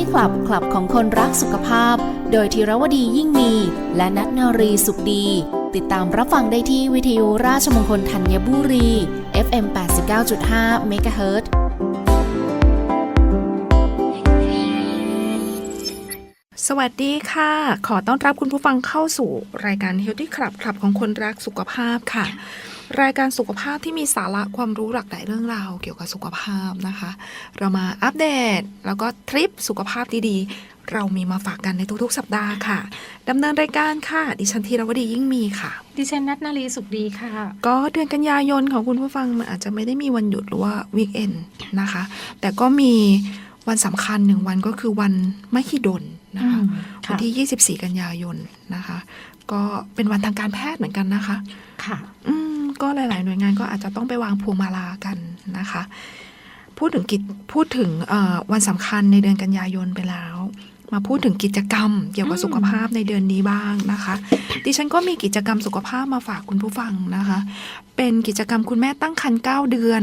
Healthy Club คลับของคนรักสุขภาพ โดยธีรวดียิ่งมี และนัทนารีสุขดี ติดตามรับฟังได้ที่วิทยุราชมงคลธัญบุรี FM 89.5 MHz สวัสดีค่ะ ขอต้อนรับคุณผู้ฟังเข้าสู่รายการ Healthy Club คลับของคนรักสุขภาพค่ะ รายการสุขภาพที่มีสาระความรู้หลากหลายเรื่องราวเกี่ยวกับสุขภาพนะคะ เรามาอัปเดต แล้วก็ทริปสุขภาพดีๆ เรามีมาฝากกันในทุกๆ สัปดาห์ค่ะ ดำเนินรายการค่ะ ดิฉันธีรวดียิ่งมีค่ะ ดิฉันนัทนารีสุขดีค่ะ ก็เดือนกันยายนของคุณผู้ฟังมันอาจจะไม่ได้มีวันหยุดหรือว่าวีคเอนนะคะ แต่ก็มีวันสำคัญหนึ่งวันก็คือวันมหิดลนะคะอืมวัค่ะนที่ 24 กันยายนนะคะ ก็เป็นวันทางการแพทย์เหมือนกันนะคะ ค่ะ อืม ก็หลาย ๆ หน่วยงานก็อาจจะต้องไปวางพวงมาลากันนะคะ พูดถึงกิจพูดถึงวันสำคัญในเดือนกันยายนไปแล้ว มาพูดถึงกิจกรรม เกี่ยวกับสุขภาพในเดือนนี้บ้างนะคะ ดิฉันก็มีกิจกรรมสุขภาพมาฝากคุณผู้ฟังนะคะ เป็นกิจกรรมคุณแม่ตั้งครรภ์9เดือน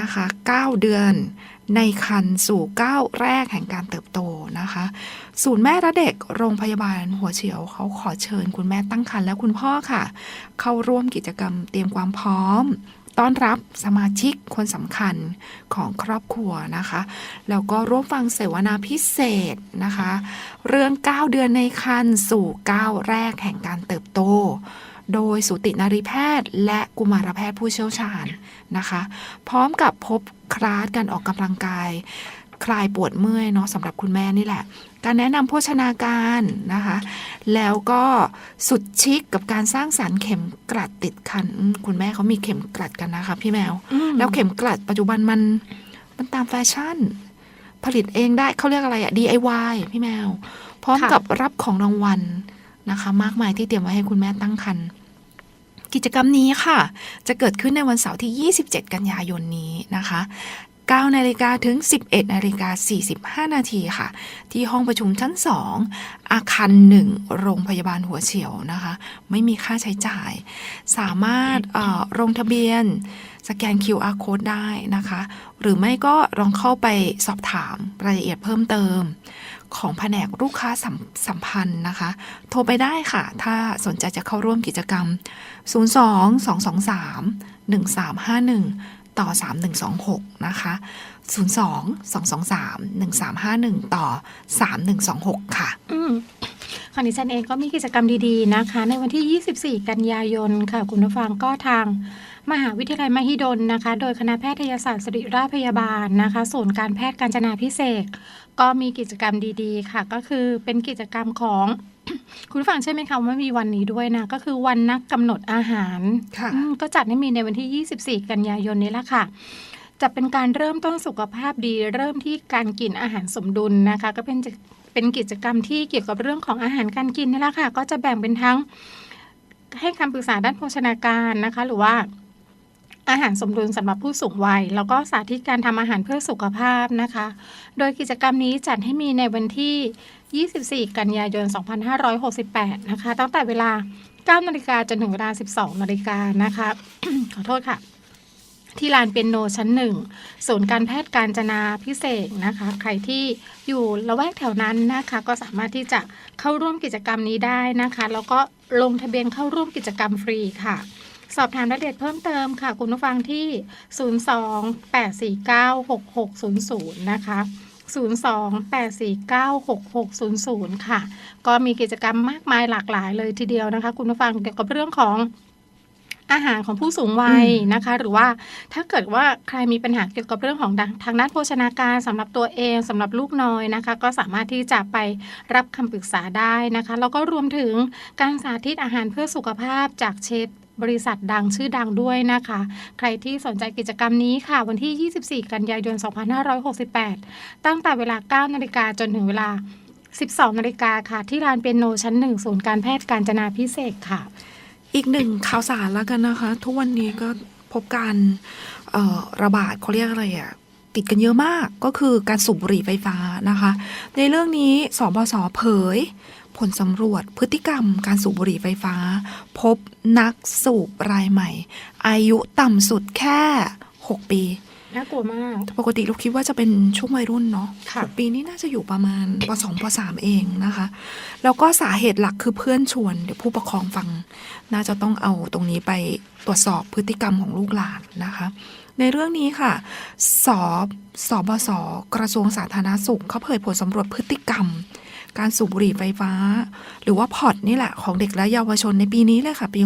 นะคะ 9 เดือน ในคันสู่ก้าวแรกแห่งการเติบโตนะคะ ศูนย์แม่และเด็กโรงพยาบาลหัวเฉียวเขาขอเชิญคุณแม่ตั้งครรภ์และคุณพ่อค่ะ เข้าร่วมกิจกรรมเตรียมความพร้อม ต้อนรับสมาชิกคนสำคัญของครอบครัวนะคะ แล้วก็ร่วมฟังเสวนาพิเศษนะคะ เรื่อง 9 เดือนในคันสู่ก้าวแรกแห่งการเติบโตโดยสูตินารีแพทย์และกุมารแพทย์ผู้เชี่ยวชาญนะคะ พร้อมกับพบ คลาสการออกกำลังกาย คลายปวดเมื่อยเนาะสำหรับคุณแม่นี่แหละ การแนะนำโภชนาการนะคะ แล้วก็สุดชิคกับการสร้างสารรค์เข็มกลัดติดคันอืมคุณแม่เขามีเข็มกลัดกันนะคะพี่แมวอืมแล้วเข็มกลัดปัจจุบันมันมันตามแฟชั่น ผลิตเองได้เขาเรียกอะไรอะ DIY พี่แมว พร้อมค่ะกับรับของรางวัลนะคะ มากมายที่เตรียมไว้ให้คุณแม่ตั้งครรภ์ กิจกรรมนี้ค่ะ จะเกิดขึ้นในวันเสาร์ที่ 27 กันยายนนี้นะคะ9นาฬิกาถึง 11นาฬิกา45 นาทีค่ะ ที่ห้องประชุมชั้น 2 อาคาร 1 โรงพยาบาลหัวเฉียวนะคะ ไม่มีค่าใช้จ่าย สามารถลงทะเบียน สแกน QR code ได้นะคะ หรือไม่ก็ลองเข้าไปสอบถามรายละเอียดเพิ่มเติม ของแผนกลูกค้าสัมสัมพันธ์นะคะ โทรไปได้ค่ะ ถ้าสนใจจะเข้าร่วมกิจกรรม 02 223 1351 ต่อ 3126 นะคะ 02 223 1351 ต่อ 3126 ค่ะอืมของดิฉันเองก็มีกิจกรรมดีๆนะคะ ในวันที่ 24 กันยายนค่ะ คุณผู้ฟังก็ทาง มหาวิทยาลัยมหิดลนะคะ โดยคณะแพทยศาสตร์ศิริราชพยาบาลนะคะศูนย์การแพทย์การจนาพิเศษกก็มีกิจกรรมดีๆ ค่ะ ก็คือเป็นกิจกรรมของคุณผู้ฟังใช่ไหมคะว่ามีวันนี้ด้วยนะ ก็คือวันนักกำหนดอาหารค่ะอืมก็จัดให้มีในวันที่ 24 กันยายนนี้ละค่ะจะเป็นการเริ่มต้นสุขภาพดี เริ่มที่การกินอาหารสมดุลนะคะ ก็เป็นจะเป็นกิจกรรมที่เกี่ยวกับเรื่องของอาหารการกินนี่แหละค่ะ ก็จะแบ่งเป็นทั้งให้คำปรึกษาด้านโภชนาการนะคะ หรือว่า อาหารสมดุลสำหรับผู้สูงวัย แล้วก็สาธิตการทำอาหารเพื่อสุขภาพนะคะ โดยกิจกรรมนี้จัดให้มีในวันที่ 24 กันยายน 2568 นะคะ ตั้งแต่เวลา 9 นาฬิกาจนถึงเวลา 12 นาฬิกานะคะ ขอโทษค่ะ ที่ลานเปียโนชั้นหนึ่งศูนย์การแพทย์การจนาพิเศษนะคะ ใครที่อยู่ละแวกแถวนั้นนะคะ ก็สามารถที่จะเข้าร่วมกิจกรรมนี้ได้นะคะ แล้วก็ลงทะเบียนเข้าร่วมกิจกรรมฟรีค่ะ สอบถามรายละเอียดเพิ่มเติมค่ะ คุณผู้ฟังที่ 02-849-6600 นะคะ 02-849-6600 ค่ะ ก็มีกิจกรรมมากมายหลากหลายเลยทีเดียวนะคะ คุณผู้ฟังเกี่ยวกับเรื่องของอาหารของผู้สูงวัยนะคะ หรือว่าถ้าเกิดว่าใครมีปัญหาเกี่ยวกับเรื่องของทางทางด้านโภชนาการสำหรับตัวเองสำหรับลูกน้อยนะคะ ก็สามารถที่จะไปรับคำปรึกษาได้นะคะแล้วก็รวมถึงการสาธิตอาหารเพื่อสุขภาพจากเชฟ บริษัทดังชื่อดังด้วยนะคะ ใครที่สนใจกิจกรรมนี้ค่ะ วันที่ 24 กันยายน 2568 ตั้งแต่เวลา 9 นาฬิกาจนถึงเวลา 12 นาฬิกาค่ะ ที่ลานเปียโนชั้นหนึ่งศูนย์การแพทย์การจนาพิเศษค่ะ อีกหนึ่งข่าวสารแล้วกันนะคะ ทุกวันนี้ก็พบการระบาดเขาเรียกอะไรอะติดกันเยอะมากก็คือการสูบบุหรี่ไฟฟ้านะคะ ในเรื่องนี้สบสเผย ผลสำรวจพฤติกรรมการสูบบุหรี่ไฟฟ้า พบนักสูบรายใหม่ อายุต่ำสุดแค่ 6 ปีน่ากลัวมาก ปกติเราคิดว่าจะเป็นช่วงวัยรุ่นเนาะค่ะปีนี้น่าจะอยู่ประมาณปสองปสามเองนะคะ แล้วก็สาเหตุหลักคือเพื่อนชวน เดี๋ยวผู้ปกครองฟัง น่าจะต้องเอาตรงนี้ไปตรวจสอบพฤติกรรมของลูกหลานนะคะ ในเรื่องนี้ค่ะ สอบสบสกระทรวงสาธารณสุขเขาเผยผลสำรวจพฤติกรรม การสูบบุหรี่ไฟฟ้า หรือว่าพอตนี่แหละของเด็กและเยาวชนในปีนี้เลยค่ะ ปี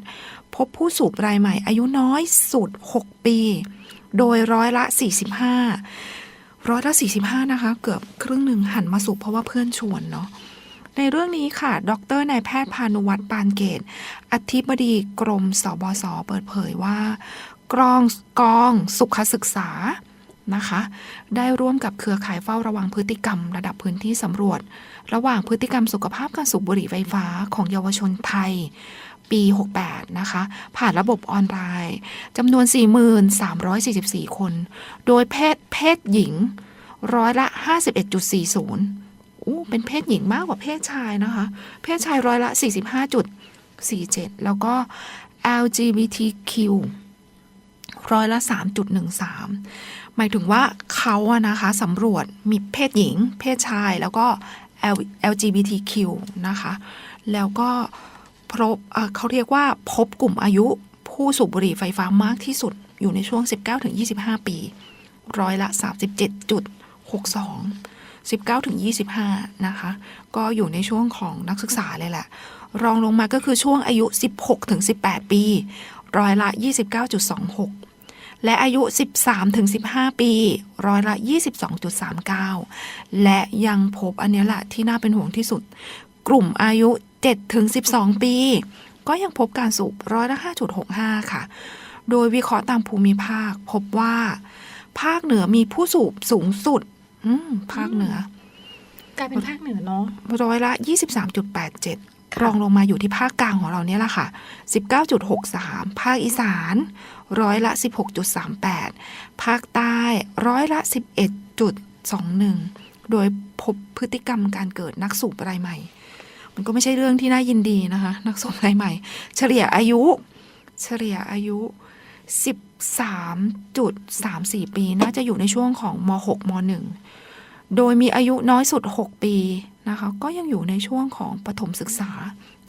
68 พบผู้สูบรายใหม่อายุน้อยสุด 6 ปี โดยร้อยละ 45 ร้อยละ 45 นะคะ เกือบครึ่งหนึ่งหันมาสูบเพราะว่าเพื่อนชวนเนาะในเรื่องนี้ค่ะ ดรนายแพทย์พานุวัตรปานเกต อธิบดีกรมสบสเปิดเผยว่า กรองกองสุขศึกษา นะคะ ได้ร่วมกับเครือข่ายเฝ้าระวังพฤติกรรม ระดับพื้นที่สำรวจ ระหว่างพฤติกรรมสุขภาพการสูบบุหรี่ไฟฟ้าของเยาวชนไทย ปี 68 นะคะ ผ่านระบบออนไลน์จำนวน 4344 คน โดยเพศเพศหญิงร้อยละ 51.40อู้เป็นเพศหญิงมากกว่าเพศชายนะคะ เพศชายร้อยละ 45.47 แล้วก็ LGBTQ ร้อยละ 3.13 หมายถึงว่าเขาอะนะคะสำรวจมีเพศหญิง เพศชายแล้วก็ lgbtq นะคะ แล้วก็พบเอ่อเขาเรียกว่าพบกลุ่มอายุผู้สูบบุหรี่ไฟฟ้ามากที่สุดอยู่ในช่วง 19-25 ปี ร้อยละ 37.62 19-25 นะคะ ก็อยู่ในช่วงของนักศึกษาเลยแหละ รองลงมาก็คือช่วงอายุ 16-18 ปี ร้อยละ 29.26 และอายุ 13-15 ปีร้อยละ 22.39 และยังพบอันเนี้ยแหละที่น่าเป็นห่วงที่สุด กลุ่มอายุ 7-12 ปี ก็ยังพบการสูบร้อยละ 5.65 ค่ะ โดยวิเคราะห์ตามภูมิภาคพบว่า ภาคเหนือมีผู้สูบสูงสุดอืมภาคเหนือกลายเป็นภาคเหนือเนาะร้อยละ 23.87 รองลงมาอยู่ที่ภาคกลางของเราเนี่ยแหละค่ะ 19.63 ภาคอีสาน ร้อยละ 16.38 ภาคใต้ร้อยละ 11.21 โดยพบพฤติกรรมการเกิดนักสูบรายใหม่ มันก็ไม่ใช่เรื่องที่น่ายินดีนะคะ นักสูบรายใหม่ เฉลี่ยอายุ เฉลี่ยอายุ 13.34 ปี น่าจะอยู่ในช่วงของม .6 ม .1 โดยมีอายุน้อยสุด 6 ปีนะคะ ก็ยังอยู่ในช่วงของปฐมศึกษา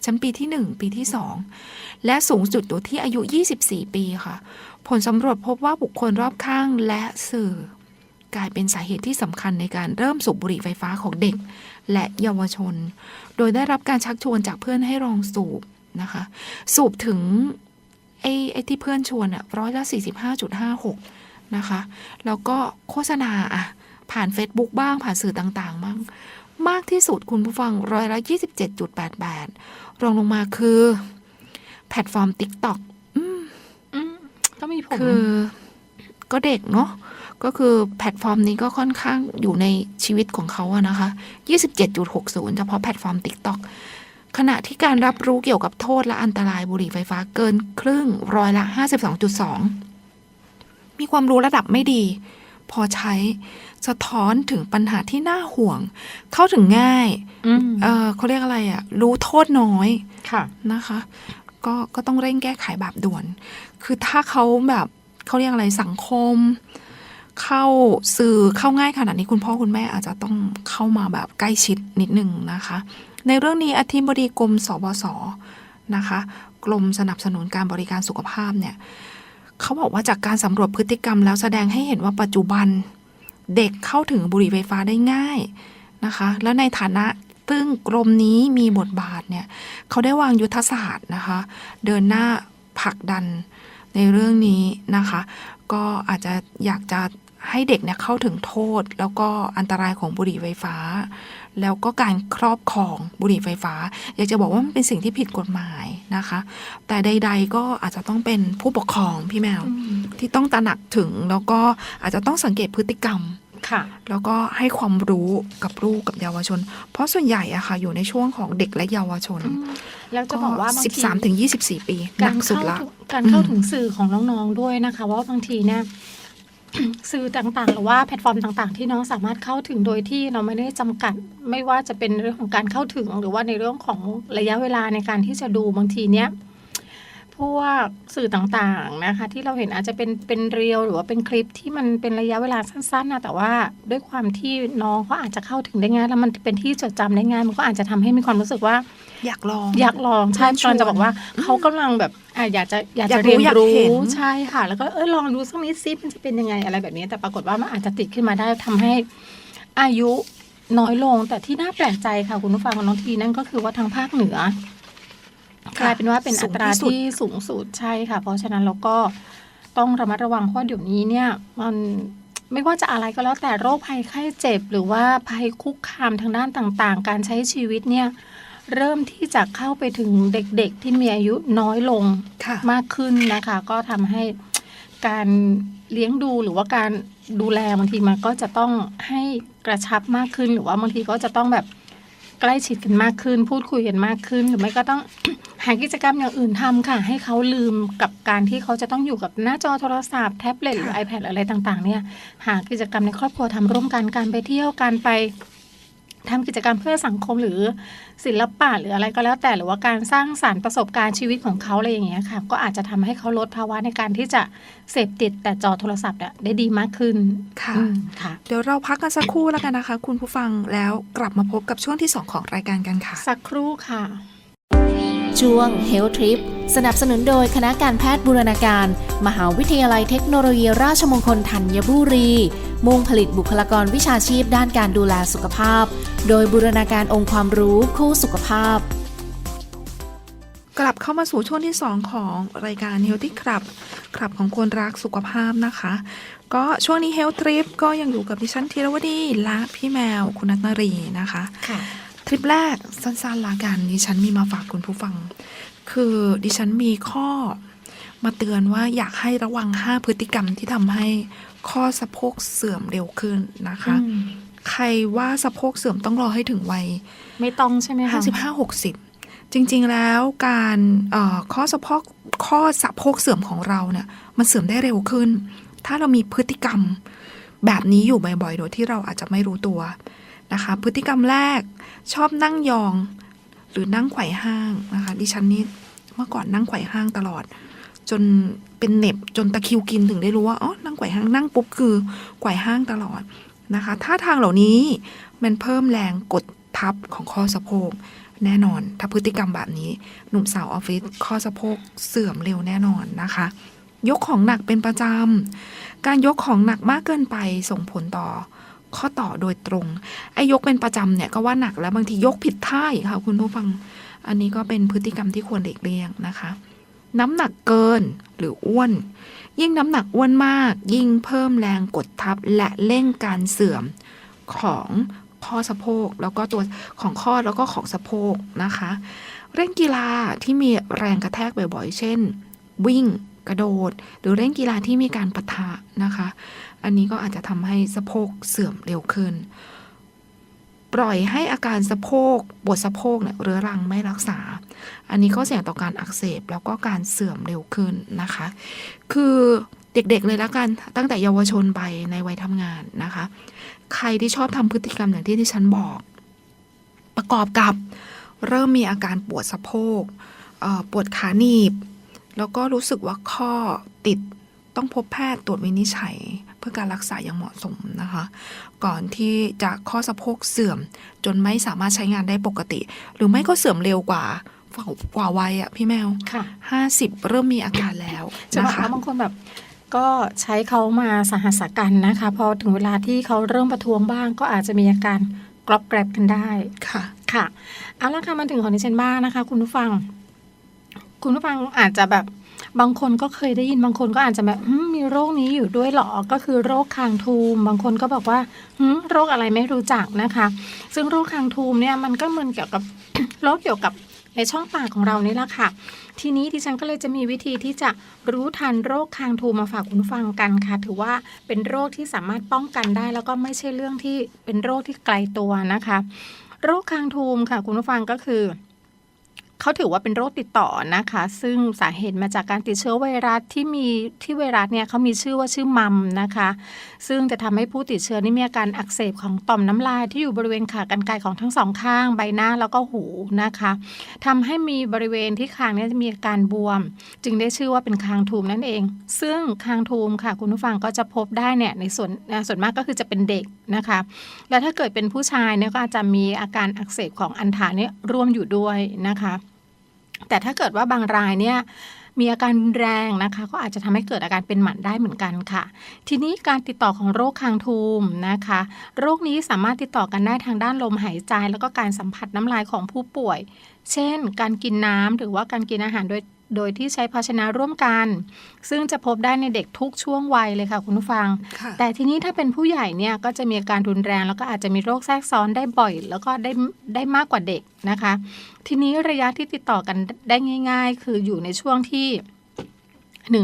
ชั้นปีที่ 1 ปีที่ 2 และสูงสุดอยู่ที่อายุ 24 ปีค่ะ ผลสำรวจพบว่าบุคคลรอบข้างและสื่อ กลายเป็นสาเหตุที่สำคัญในการเริ่มสูบบุหรี่ไฟฟ้าของเด็ก และเยาวชน โดยได้รับการชักชวนจากเพื่อนให้ลองสูบนะคะ สูบถึงไอ้ไอ้ที่เพื่อนชวนอะร้อยละ45.56นะคะ แล้วก็โฆษณาอะ ผ่าน Facebook บ้างผ่านสื่อต่างๆบ้างมากที่สุดคุณผู้ฟังร้อยละ27.88 รองลงมาคือ แพลตฟอร์ม TikTok อืมก็มีผมคือก็เด็กเนาะก็คือแพลตฟอร์มนี้ก็ค่อนข้างอยู่ในชีวิตของเขาอะนะคะ 27.60 เฉพาะแพลตฟอร์ม TikTok ขณะที่การรับรู้เกี่ยวกับโทษและอันตรายบุหรี่ไฟฟ้าเกินครึ่งร้อยละ 52.2 มีความรู้ระดับไม่ดี พอใช้ สะท้อนถึงปัญหาที่น่าห่วง เข้าถึงง่ายอืมเออเขาเรียกอะไรอะรู้โทษน้อยค่ะนะคะ ก็ก็ต้องเร่งแก้ไขแบบด่วน คือถ้าเขาแบบเขาเรียกอะไรสังคม เข้าสื่อเข้าง่ายขนาดนี้คุณพ่อคุณแม่อาจจะต้องเข้ามาแบบใกล้ชิดนิดนึงนะคะ ในเรื่องนี้อธิบดีกรมสบสนะคะกรมสนับสนุนการบริการสุขภาพเนี่ยเขาบอกว่าจากการสำรวจพฤติกรรมแล้วแสดงให้เห็นว่าปัจจุบัน เด็กเข้าถึงบุหรี่ไฟฟ้าได้ง่ายนะคะ แล้วในฐานะซึ่งกรมนี้มีบทบาทเนี่ยเขาได้วางยุทธศาสตร์นะคะ เดินหน้าผลักดันในเรื่องนี้นะคะ ก็อาจจะอยากจะ ให้เด็กเนี่ยเข้าถึงโทษ แล้วก็อันตรายของบุหรี่ไฟฟ้า แล้วก็การครอบครองบุหรี่ไฟฟ้า อยากจะบอกว่ามันเป็นสิ่งที่ผิดกฎหมายนะคะ แต่ใด ๆ ก็อาจจะต้องเป็นผู้ปกครองพี่แมวที่ต้องตระหนักถึง แล้วก็อาจจะต้องสังเกตพฤติกรรมค่ะแล้วก็ให้ความรู้กับลูกกับเยาวชน เพราะส่วนใหญ่อะค่ะอยู่ในช่วงของเด็กและเยาวชนอืมแล้วจะบอกว่าบางสิบทีสามถึงยี่สิบสี่ปีหกานัรกสุดเข้าละถึงการเข้าอืมถึงสื่อของน้องๆด้วยนะคะ ว่าบางทีเนี่ย สื่อต่างๆ หรือว่าแพลตฟอร์มต่างๆ ที่น้องสามารถเข้าถึงโดยที่เราไม่ได้จำกัด ไม่ว่าจะเป็นเรื่องของการเข้าถึง หรือว่าในเรื่องของระยะเวลาในการที่จะดูบางทีเนี้ย พวกสื่อต่างๆนะคะ ที่เราเห็นอาจจะเป็นเป็นเรียวหรือว่าเป็นคลิปที่มันเป็นระยะเวลาสั้นๆนะแต่ว่าด้วยความที่น้องเขาอาจจะเข้าถึงได้ง่ายแล้วมันเป็นที่จดจำได้ง่ายมันก็อาจจะทำให้มีความรู้สึกว่า อยากลองอยากลองใช่ชวนตอนจะบอกว่าเขากำลังแบบอะอยากจะอยากอยาจะกรู้เรียนอยากรู้เห็นใช่ค่ะ แล้วก็เออลองดูสักนิดซิมันจะเป็นยังไงอะไรแบบนี้แต่ปรากฏว่ามันอาจจะติดขึ้นมาได้ทำให้อายุน้อยลงแต่ที่น่าแปลกใจค่ะคุณผู้ฟังกับน้องทีนั่นก็คือว่าทางภาคเหนือ กลายเป็นว่าเป็นอัตราที่สูงสุดใช่ค่ะ เพราะฉะนั้นเราก็ต้องระมัดระวังเพราะเดี๋ยวนี้เนี่ยมันไม่ว่าจะอะไรก็แล้วแต่โรคภัยไข้เจ็บ หรือว่าภัยคุกคามทางด้านต่างๆ การใช้ชีวิตเนี่ยเริ่มที่จะเข้าไปถึงเด็กๆที่มีอายุน้อยลงค่ะมากขึ้นนะคะ ก็ทำให้การเลี้ยงดูหรือว่าการดูแลบางทีมันก็จะต้องให้กระชับมากขึ้น หรือว่าบางทีก็จะต้องแบบ ใกล้ชิดกันมากขึ้น พูดคุยกันมากขึ้น หรือไม่ก็ต้องหากิจกรรมอย่างอื่นทำค่ะ ให้เขาลืมกับการที่เขาจะต้องอยู่กับหน้าจอโทรศัพท์แท็บเล็ตหรือ iPad อะไรต่างๆ เนี่ย หากิจกรรมในครอบครัวทำร่วมกันการไปเที่ยวการไป ทำกิจกรรมเพื่อสังคมหรือศิลปะหรืออะไรก็แล้วแต่หรือว่าการสร้างสารรค์ประสบการณ์ชีวิตของเขาอะไรอย่างเงี้ยค่ะ ก็อาจจะทำให้เขาลดภาวะในการที่จะเสพติดแต่จอโทรศัพท์อะได้ดีมากขึ้นค่ะอืมค่ะ เดี๋ยวเราพักกันสักครู่แล้วกันนะคะ คุณผู้ฟังแล้วกลับมาพบกับช่วงที่ 2 ของรายการกันค่ะ สักครู่ค่ะ ช่วง Health Trip สนับสนุนโดยคณะการแพทย์บูรณาการ มหาวิทยาลัยเทคโนโลยีราชมงคลธัญบุรี มุ่งผลิตบุคลากรวิชาชีพด้านการดูแลสุขภาพ โดยบูรณาการองค์ความรู้คู่สุขภาพ กลับเข้ามาสู่ช่วงที่ 2 ของรายการ Healthy Club คลับของคนรักสุขภาพนะคะ ก็ช่วงนี้ Health Trip ก็ยังอยู่กับดิฉันธีรวดีและพี่แมวคุณนัทนารีนะคะค่ะ ทริปแรกสั้นๆละกันดิฉันมีมาฝากคุณผู้ฟัง คือดิฉันมีข้อมาเตือนว่าอยากให้ระวัง 5 พฤติกรรมที่ทำให้ข้อสะโพกเสื่อมเร็วขึ้นนะคะอืมใครว่าสะโพกเสื่อมต้องรอให้ถึงวัย ไม่ต้องใช่ไหมคะ55 60จริง ๆ แล้วการเอ่อข้อสะโพกข้อสะโพกเสื่อมของเราเนี่ย มันเสื่อมได้เร็วขึ้น ถ้าเรามีพฤติกรรมแบบนี้อยู่บ่อยๆ โดยที่เราอาจจะไม่รู้ตัว นะคะ พฤติกรรมแรกชอบนั่งยอง หรือนั่งไขว่ห้างนะคะ ดิฉันนี่เมื่อก่อนนั่งไขว่ห้างตลอด จนเป็นเน็บจนตะคิวกินถึงได้รู้ว่าอ๋อนั่งไขว่ห้างนั่งปุ๊บคือไขว่ห้างตลอดนะคะท่าทางเหล่านี้มันเพิ่มแรงกดทับของข้อสะโพกแน่นอน ถ้าพฤติกรรมแบบนี้หนุ่มสาวออฟฟิศข้อสะโพกเสื่อมเร็วแน่นอนนะคะ ยกของหนักเป็นประจำ การยกของหนักมากเกินไปส่งผลต่อ ข้อต่อโดยตรง ไอ้ยกเป็นประจำเนี่ยก็ว่าหนักแล้วบางทียกผิดท่าอีกค่ะ คุณผู้ฟัง อันนี้ก็เป็นพฤติกรรมที่ควรเด็กเลี่ยงนะคะ น้ำหนักเกินหรืออ้วน ยิ่งน้ำหนักอ้วนมาก ยิ่งเพิ่มแรงกดทับและเร่งการเสื่อมของข้อสะโพกแล้วก็ตัวของข้อแล้วก็ของสะโพกนะคะ เล่นกีฬาที่มีแรงกระแทกบ่อยๆ เช่น วิ่ง กระโดด หรือเล่นกีฬาที่มีการปะทะนะคะ อันนี้ก็อาจจะทำให้สะโพกเสื่อมเร็วขึ้น ปล่อยให้อาการสะโพกปวดสะโพกเนี่ยเรื้อรังไม่รักษา อันนี้ก็เสี่ยงต่อการอักเสบแล้วก็การเสื่อมเร็วขึ้นนะคะ คือเด็กๆเลยล้วกันตั้งแต่เยาวชนไปในวัยทำงานนะคะ ใครที่ชอบทำพฤติกรรมอย่างที่ที่ฉันบอก ประกอบกับเริ่มมีอาการปวดสะโพกปวดขาหนีบ แล้วก็รู้สึกว่าข้อติด ต้องพบแพทย์ตรวจวินิจฉัย เพื่อการรักษาอย่างเหมาะสมนะคะ ก่อนที่จะข้อสะโพกเสื่อม จนไม่สามารถใช้งานได้ปกติ หรือไม่ก็เสื่อมเร็วกว่ากว่าวัยอะพี่แมวค่ะห้าสิบเริ่มมีอาการแล้วจะนะบอกคะว่าบางคนแบบก็ใช้เขามาสหัสกันนะคะ พอถึงเวลาที่เขาเริ่มประท้วงบ้าง ก็อาจจะมีอาการกรอบแกรบกันได้ค่ะค่ะเอาละค่ะมาถึงของดิฉันบ้างนะคะ คุณผู้ฟัง คุณผู้ฟังอาจจะแบบ บางคนก็เคยได้ยินบางคนก็อาจจะแบบมีโรคนี้อยู่ด้วยเหรอ ก็คือโรคคางทูม บางคนก็บอกว่าโรคอะไรไม่รู้จักนะคะ ซึ่งโรคคางทูมเนี่ยมันก็เหมือนเกี่ยวกับโรคเกี่ยวกับในช่องปากของเรานี่แหละค่ะ ทีนี้ดิฉันก็เลยจะมีวิธีที่จะรู้ทันโรคคางทูมมาฝากคุณฟังกันค่ะ ถือว่าเป็นโรคที่สามารถป้องกันได้ แล้วก็ไม่ใช่เรื่องที่เป็นโรคที่ไกลตัวนะคะ โรคคางทูมค่ะ คุณผู้ฟังก็คือ เขาถือว่าเป็นโรคติดต่อนะคะ ซึ่งสาเหตุมาจากการติดเชื้อไวรัสที่มีที่ไวรัสเนี่ยเขามีชื่อว่าชื่อมัมนะคะ ซึ่งจะทำให้ผู้ติดเชื้อนี่มีอาการอักเสบของต่อมน้ำลายที่อยู่บริเวณขากรรไกรของทั้งสองข้าง ใบหน้าแล้วก็หูนะคะทำให้มีบริเวณที่คางเนี่ยจะมีอาการบวม จึงได้ชื่อว่าเป็นคางทูมนั่นเอง ซึ่งคางทูมค่ะ คุณผู้ฟังก็จะพบได้เนี่ยในส่วนส่วนมากก็คือจะเป็นเด็กนะคะ แล้วถ้าเกิดเป็นผู้ชายเนี่ยก็อาจจะมีอาการอักเสบของอันถาเนี่ยร่วมอยู่ด้วยนะคะ แต่ถ้าเกิดว่าบางรายเนี่ยมีอาการแรงนะคะ ก็อาจจะทำให้เกิดอาการเป็นหมันได้เหมือนกันค่ะ ทีนี้การติดต่อของโรคคางทูมนะคะ โรคนี้สามารถติดต่อกันได้ทางด้านลมหายใจ แล้วก็การสัมผัสน้ำลายของผู้ป่วย เช่น การกินน้ำหรือว่าการกินอาหารโดย โดยที่ใช้ภาชนะร่วมกัน ซึ่งจะพบได้ในเด็กทุกช่วงวัยเลยค่ะคุณผู้ฟังค่ะแต่ทีนี้ถ้าเป็นผู้ใหญ่เนี่ยก็จะมีอาการรุนแรงแล้วก็อาจจะมีโรคแทรกซ้อนได้บ่อย แล้วก็ได้ได้มากกว่าเด็กนะคะ ทีนี้ระยะที่ติดต่อกันได้ง่าย ๆ คืออยู่ในช่วงที่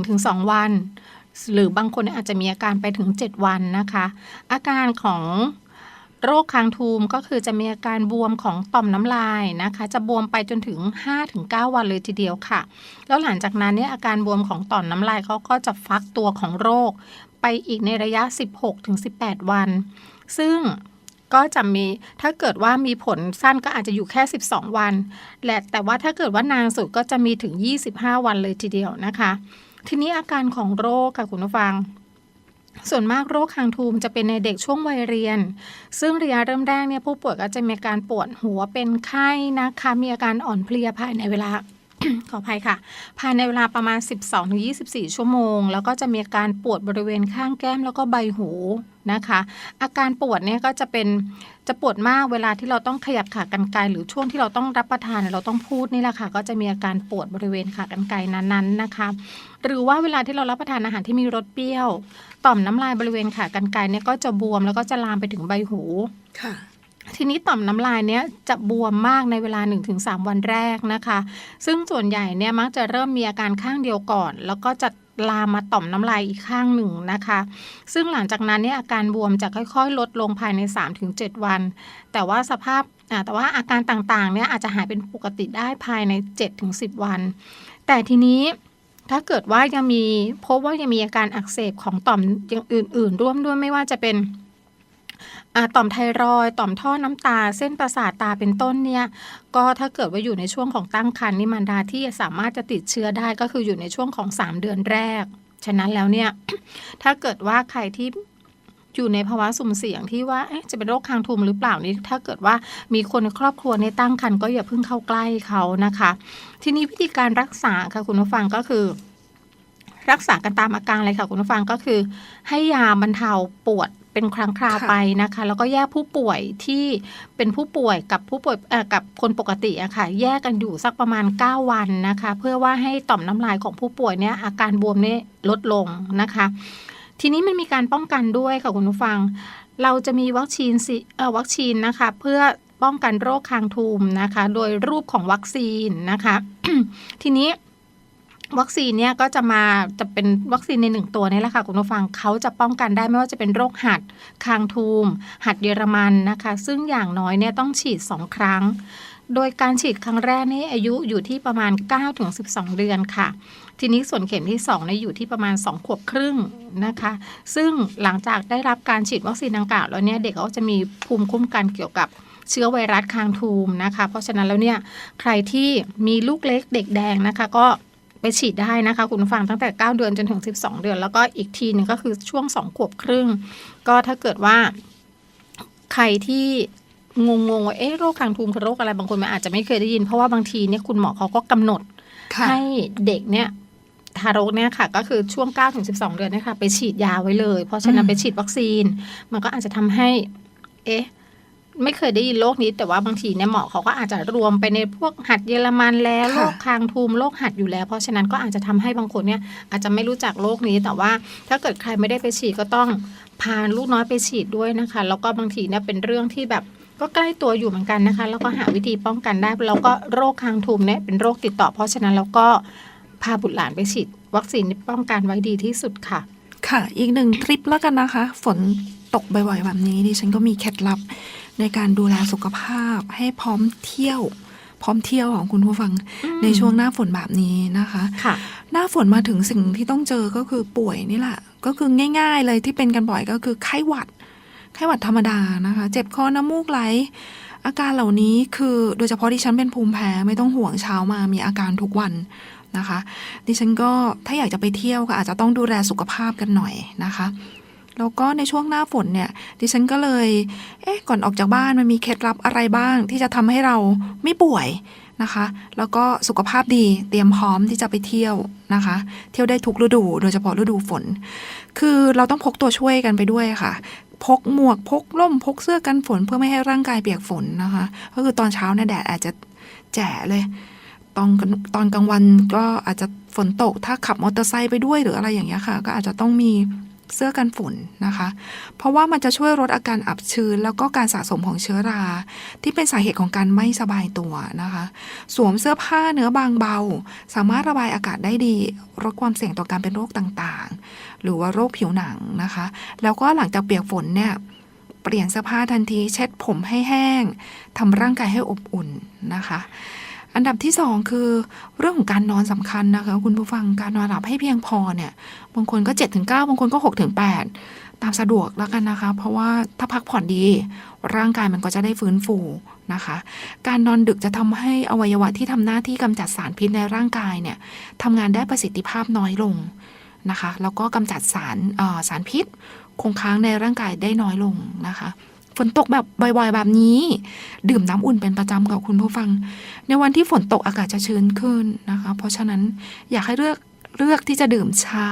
1-2 วัน หรือบางคนอาจจะมีอาการไปถึง 7 วันนะคะ อาการของ โรคคางทูมก็คือจะมีอาการบวมของต่อมน้ำลายนะคะ จะบวมไปจนถึง 5-9 วันเลยทีเดียวค่ะ แล้วหลังจากนั้นเนี่ยอาการบวมของต่อมน้ำลายเขาก็จะฟักตัวของโรค ไปอีกในระยะ 16-18 วัน ซึ่งก็จะมีถ้าเกิดว่ามีผลสั้นก็อาจจะอยู่แค่ 12 วันและแต่ว่าถ้าเกิดว่านานสุดก็จะมีถึง 25 วันเลยทีเดียวนะคะ ทีนี้อาการของโรคค่ะคุณผู้ฟัง ส่วนมากโรคคางทูมจะเป็นในเด็กช่วงวัยเรียน ซึ่งระยะเริ่มแรกเนี่ยผู้ป่วยก็จะมีอาการปวดหัวเป็นไข้นะคะ มีอาการอ่อนเพลียภายในเวลา ขออภัยค่ะ ภายในเวลาประมาณ 12-24 ชั่วโมง แล้วก็จะมีอาการปวดบริเวณข้างแก้มแล้วก็ใบหูนะคะ อาการปวดเนี่ยก็จะเป็นจะปวดมากเวลาที่เราต้องขยับขากรรไกรหรือช่วงที่เราต้องรับประทานเราต้องพูดนี่แหละค่ะ ก็จะมีอาการปวดบริเวณขากรรไกรนั้นๆนะคะ หรือว่าเวลาที่เรารับประทานอาหารที่มีรสเปรี้ยว ต่อมน้ำลายบริเวณขากรรไกรเนี่ยก็จะบวมแล้วก็จะลามไปถึงใบหูค่ะ ทีนี้ต่อมน้ำลายเนี้ยจะบวมมากในเวลา 1-3 วันแรกนะคะ ซึ่งส่วนใหญ่เนี่ยมักจะเริ่มมีอาการข้างเดียวก่อน แล้วก็จะลามมาต่อมน้ำลายอีกข้างหนึ่งนะคะ ซึ่งหลังจากนั้นเนี่ยอาการบวมจะค่อยๆ ลดลงภายใน 3-7 วัน แต่ว่าสภาพแต่ว่าอาการต่างๆเนี่ยอาจจะหายเป็นปกติได้ภายใน 7-10 วัน แต่ทีนี้ถ้าเกิดว่ายังมีพบว่ายังมีอาการอักเสบของต่อมอย่างอื่น ๆ ร่วมด้วยไม่ว่าจะเป็น ต่อมไทรอยต่อมท่อน้ำตา เส้นประสาทตาเป็นต้นเนี่ยก็ถ้าเกิดว่าอยู่ในช่วงของตั้งครรภ์นี่มันดาที่สามารถจะติดเชื้อได้ก็คืออยู่ในช่วงของ 3 เดือนแรก ฉะนั้นแล้วเนี่ยถ้าเกิดว่าใครที่อยู่ในภาวะสุ่มเสี่ยงที่ว่าจะเป็นโรคคางทูมหรือเปล่านี่ถ้าเกิดว่ามีคนในครอบครัวในตั้งครรภ์ก็อย่าเพิ่งเข้าใกล้เขานะคะ ทีนี้วิธีการรักษาค่ะคุณผู้ฟังก็คือ รักษากันตามอาการเลยค่ะคุณผู้ฟังก็คือ ให้ยาบรรเทาปวดเป็นครั้งคราวไปนะคะ แล้วก็แยกผู้ป่วยที่เป็นผู้ป่วยกับผู้ป่วยกับคนปกติอะค่ะ แยกกันอยู่สักประมาณ 9 วันนะคะ เพื่อว่าให้ต่อมน้ำลายของผู้ป่วยเนี่ยอาการบวมเนี่ยลดลงนะคะ ทีนี้มันมีการป้องกันด้วยค่ะคุณผู้ฟัง เราจะมีวัคซีนวัคซีนนะคะ เพื่อป้องกันโรคคางทูมนะคะ โดยรูปของวัคซีนนะคะ ทีนี้ วัคซีนเนี่ยก็จะมาจะเป็นวัคซีนในหนึ่งตัวนี่แหละค่ะคุณผู้ฟังเขาจะป้องกันได้ไม่ว่าจะเป็นโรคหัดคางทูม หัดเยอรมันนะคะ ซึ่งอย่างน้อยเนี่ยต้องฉีด 2 ครั้ง โดยการฉีดครั้งแรกนี่อายุอยู่ที่ประมาณ 9-12 เดือนค่ะ ทีนี้ส่วนเข็มที่2เนี่ยอยู่ที่ประมาณ 2 ขวบครึ่งนะคะ ซึ่งหลังจากได้รับการฉีดวัคซีนดังกล่าวแล้วเนี่ยเด็กก็จะมีภูมิคุ้มกันเกี่ยวกับเชื้อไวรัสคางทูมนะคะ เพราะฉะนั้นแล้วเนี่ยใครที่มีลูกเล็กเด็กแดงนะคะก็ ไปฉีดได้นะคะ คุณผู้ฟังตั้งแต่ 9 เดือนจนถึง 12 เดือน แล้วก็อีกทีหนึงก็คือช่วง 2 ขวบครึ่ง ก็ถ้าเกิดว่าใครที่งงงๆว่าเอ๊ะโรคคางทูมคือโรคอะไรบางคนมันอาจจะไม่เคยได้ยิน เพราะว่าบางทีเนี่ยคุณหมอเขาก็กำหนดค่ะให้เด็กเนี่ยทารกเนี่ยค่ะก็คือช่วง9ถึง12 เดือนเนี่ยค่ะไปฉีดยาไว้เลย เพราะฉะนั้นอืมไปฉีดวัคซีน มันก็อาจจะทำให้ เอ๊ะ ไม่เคยได้ยินโรคนี้ แต่ว่าบางทีเนี่ยหมอเขาก็อาจจะรวมไปในพวกหัดเยอรมันแล้วโรคคางทูมโรคหัดอยู่แล้ว เพราะฉะนั้นก็อาจจะทำให้บางคนเนี่ยอาจจะไม่รู้จักโรคนี้แต่ว่า ถ้าเกิดใครไม่ได้ไปฉีดก็ต้องพาลูกน้อยไปฉีดด้วยนะคะ แล้วก็บางทีเนี่ยเป็นเรื่องที่แบบก็ใกล้ตัวอยู่เหมือนกันนะคะ แล้วก็หาวิธีป้องกันได้แล้วก็โรคคางทูมเนี่ยเป็นโรคติดต่อ เพราะฉะนั้นแล้วก็พาบุตรหลานไปฉีด วัคซีนป้องกันไว้ดีที่สุดค่ะ ค่ะ อีกหนึ่งทริปแล้วกันนะคะ ฝนตกบ่อยๆแบบนี้ดิฉันก็มีเคล็ดลับ ในการดูแลสุขภาพให้พร้อมเที่ยว พร้อมเที่ยวของคุณผู้ฟังอืมในช่วงหน้าฝนแบบนี้นะคะค่ะ หน้าฝนมาถึงสิ่งที่ต้องเจอก็คือป่วยนี่แหละ ก็คือง่าย ๆ เลยที่เป็นกันบ่อยก็คือไข้หวัด ไข้หวัดธรรมดานะคะ เจ็บคอน้ำมูกไหล อาการเหล่านี้คือโดยเฉพาะที่ฉันเป็นภูมิแพ้ไม่ต้องห่วงเช้ามามีอาการทุกวันนะคะ ดิฉันก็ถ้าอยากจะไปเที่ยวก็อาจจะต้องดูแลสุขภาพกันหน่อยนะคะ แล้วก็ในช่วงหน้าฝนเนี่ย ดิฉันก็เลย เอ๊ะ ก่อนออกจากบ้านมันมีเคล็ดลับอะไรบ้าง ที่จะทำให้เราไม่ป่วยนะคะ แล้วก็สุขภาพดีเตรียมพร้อมที่จะไปเที่ยวนะคะ เที่ยวได้ทุกฤดู โดยเฉพาะฤดูฝน คือเราต้องพกตัวช่วยกันไปด้วยค่ะพกหมวกพกร่มพกเสื้อกันฝนเพื่อไม่ให้ร่างกายเปียกฝนนะคะ ก็คือตอนเช้าเนี่ยแดดอาจจะแจ๋เลย ตอนตอนกลางวันก็อาจจะฝนตก ถ้าขับมอเตอร์ไซค์ไปด้วยหรืออะไรอย่างเงี้ยค่ะ ก็อาจจะต้องมี เสื้อกันฝุ่นนะคะ เพราะว่ามันจะช่วยลดอาการอับชื้น แล้วก็การสะสมของเชื้อรา ที่เป็นสาเหตุของการไม่สบายตัวนะคะ สวมเสื้อผ้าเนื้อบางเบา สามารถระบายอากาศได้ดีลดความเสี่ยงต่อการเป็นโรคต่างๆ หรือว่าโรคผิวหนังนะคะ แล้วก็หลังจากเปียกฝนเนี่ยเปลี่ยนเสื้อผ้าทันที เช็ดผมให้แห้งทำร่างกายให้อบอุ่นนะคะ อันดับที่สองคือเรื่องของการนอนสำคัญนะคะ คุณผู้ฟังการนอนหลับให้เพียงพอเนี่ยบางคนก็7จ็ถึงเบางคนก็6กถึงแตามสะดวกแล้วกันนะคะ เพราะว่าถ้าพักผ่อนดี ร่างกายมันก็จะได้ฟื้นฟูนะคะ การนอนดึกจะทำให้อวัยวะที่ทำหน้าที่กำจัดสารพิษในร่างกายเนี่ยทำงานได้ประสิทธิภาพน้อยลงนะคะ แล้วก็กำจัดสารสารพิษคงค้างในร่างกายได้น้อยลงนะคะ ฝนตกแบบบ่อยๆ แบบนี้ ดื่มน้ำอุ่นเป็นประจำกับคุณผู้ฟัง ในวันที่ฝนตกอากาศจะชื้นขึ้นนะคะ เพราะฉะนั้นอยากให้เลือกเลือกที่จะดื่มชา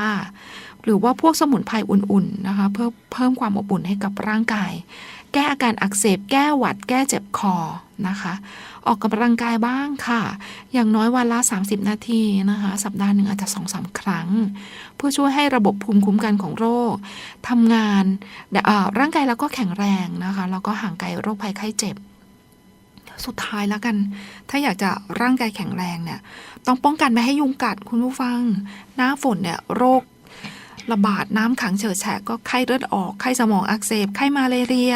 หรือว่าพวกสมุนไพรอุ่นๆนะคะ เพื่อเพิ่มความอบอุ่นให้กับร่างกาย แก้อาการอักเสบ แก้หวัด แก้เจ็บคอนะคะ ออกกำลังกายบ้างค่ะ อย่างน้อยวันละ 30 นาทีนะคะ สัปดาห์หนึ่งอาจจะสองสามครั้ง เพื่อช่วยให้ระบบภูมิคุ้มกันของโรคทำงานร่างกายเราก็แข็งแรงนะคะ แล้วก็ห่างไกลโรคภัยไข้เจ็บ สุดท้ายแล้วกัน ถ้าอยากจะร่างกายแข็งแรงเนี่ย ต้องป้องกันไม่ให้ยุงกัดคุณผู้ฟัง หน้าฝนเนี่ยโรค ระบาดน้ำขังเฉิดแฉะก็ไข้เลือดออกไข้สมองอักเสบไข้มาเลเรีย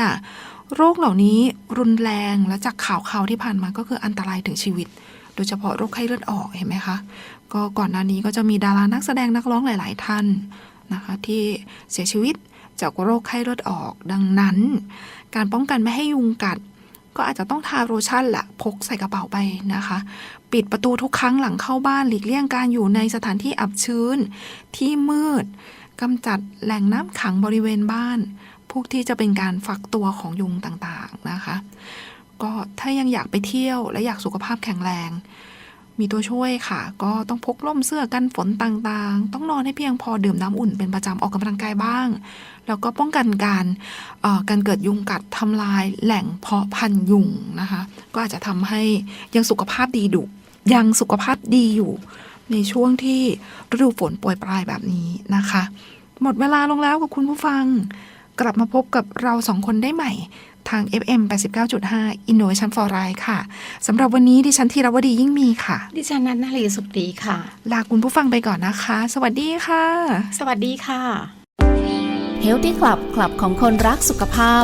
โรคเหล่านี้รุนแรงและจากข่าวข่าวที่ผ่านมาก็คืออันตรายถึงชีวิต โดยเฉพาะโรคไข้เลือดออกเห็นไหมคะ ก็ก่อนหน้านี้ก็จะมีดารานักแสดงนักร้องหลาย ๆ ท่านนะคะที่เสียชีวิตจากโรคไข้เลือดออก ดังนั้น การป้องกันไม่ให้ยุงกัด ก็อาจจะต้องทาโลชั่นแหละพกใส่กระเป๋าไปนะคะ ปิดประตูทุกครั้งหลังเข้าบ้านหลีกเลี่ยงการอยู่ในสถานที่อับชื้น ที่มืด กำจัดแหล่งน้ำขังบริเวณบ้าน พวกที่จะเป็นการฝักตัวของยุงต่างๆนะคะ ก็ถ้ายังอยากไปเที่ยวและอยากสุขภาพแข็งแรง มีตัวช่วยค่ะ ก็ต้องพกร่มเสื้อกันฝนต่างๆ ต้องนอนให้เพียงพอดื่มน้ำอุ่นเป็นประจำออกกำลังกายบ้าง แล้วก็ป้องกันการเการเกิดยุงกัดทำลายแหล่งเพาะพันยุงนะคะ ก็อาจจะทำให้ยังสุขภาพดีดุยังสุขภาพดีอยู่ ในช่วงที่ฤดูฝนโปรยปลายแบบนี้นะคะ หมดเวลาลงแล้วกับคุณผู้ฟัง กลับมาพบกับเราสองคนได้ใหม่ทาง FM 89.5 Innovation for Life ค่ะ สำหรับวันนี้ดิฉันธีรวดียิ่งมีค่ะ ดิฉันนัทนารีสุขดีค่ะ ลาคุณผู้ฟังไปก่อนนะคะ สวัสดีค่ะ สวัสดีค่ะ Healthy Club คลับของคนรักสุขภาพ